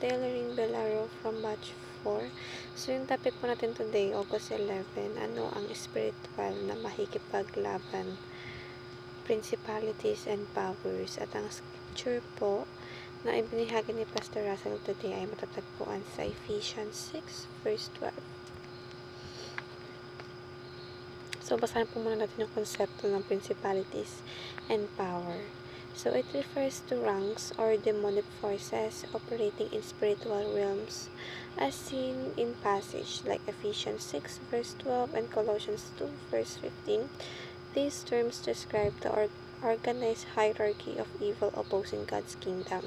Tailoring Belaro from Batch 4. So, yung topic po natin today, August 11, ano ang spiritual na makikipaglaban, principalities and powers. At ang scripture po na ibinahagi ni Pastor Russell today ay matatagpuan sa Ephesians 6, verse 12. So, basahin po muna natin yung konsepto ng principalities and power. So, it refers to ranks or demonic forces operating in spiritual realms as seen in passage like Ephesians 6 verse 12 and Colossians 2 verse 15. These terms describe the or- organized hierarchy of evil opposing God's kingdom.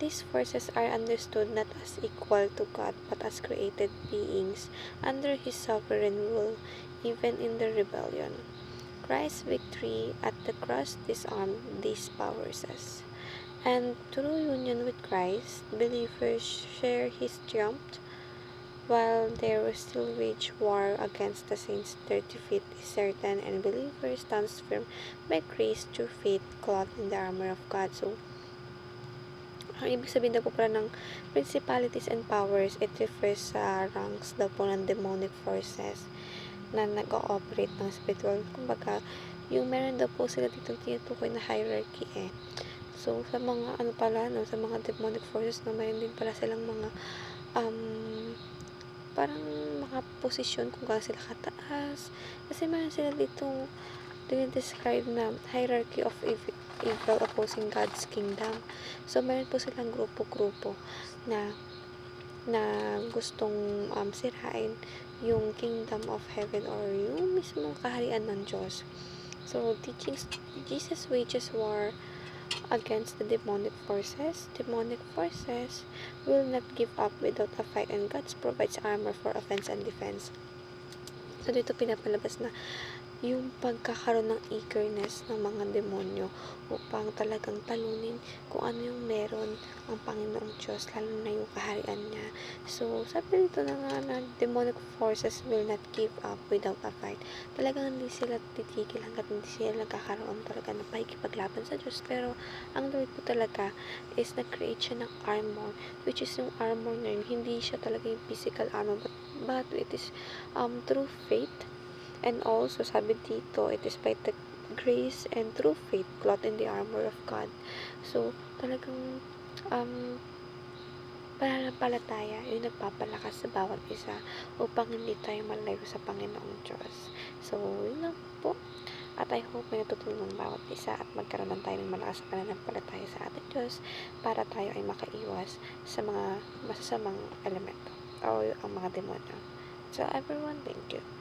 These forces are understood not as equal to God but as created beings under His sovereign rule, even in the rebellion. Christ's victory at the cross disarmed these powers. And through union with Christ, believers share his triumph while they will still wage war against the saints. Their defeat is certain, and believers stands firm by grace through faith, clothed in the armor of God. So, ang ibig sabihin daw po pala ng principalities and powers, it refers sa ranks daw po ng demonic forces na nag-ooperate ng spiritual. Kumbaga, yung meron daw po sila dito tinutukoy na hierarchy eh. So, sa mga ano pala, no, sa mga demonic forces, no, meron din pala silang mga um, parang mga posisyon kung gaano sila kataas. Kasi meron sila ditong dinidescribe na hierarchy of evil, evil opposing God's kingdom. So, meron po silang grupo-grupo na na gustong um, sirain yung kingdom of heaven or yung mismong kaharian ng Diyos. So, teachings, Jesus wages war against the demonic forces. Demonic forces will not give up without a fight and God provides armor for offense and defense. So, dito pinapalabas na yung pagkakaroon ng eagerness ng mga demonyo upang talagang talunin kung ano yung meron ang Panginoong Diyos, lalo na yung kaharian niya. So, sabi dito na nga na demonic forces will not give up without a fight. Talagang hindi sila titigil hanggat hindi sila nagkakaroon talaga ng pakikipaglaban sa Diyos. Pero, ang Lord po talaga is nag-create siya ng armor, which is yung armor na yun, hindi siya talaga yung physical armor, but, but it is um, through faith And also, sabi dito, it is by the grace and true faith clothed in the armor of God. So, talagang um, pananampalataya yung nagpapalakas sa bawat isa upang hindi tayo malayo sa Panginoong Diyos. So, yun lang po. At I hope may natutunan bawat isa at magkaroon lang tayo ng malakas na pananampalataya sa ating Diyos para tayo ay makaiwas sa mga masasamang elemento o ang mga demonyo. So, everyone, thank you.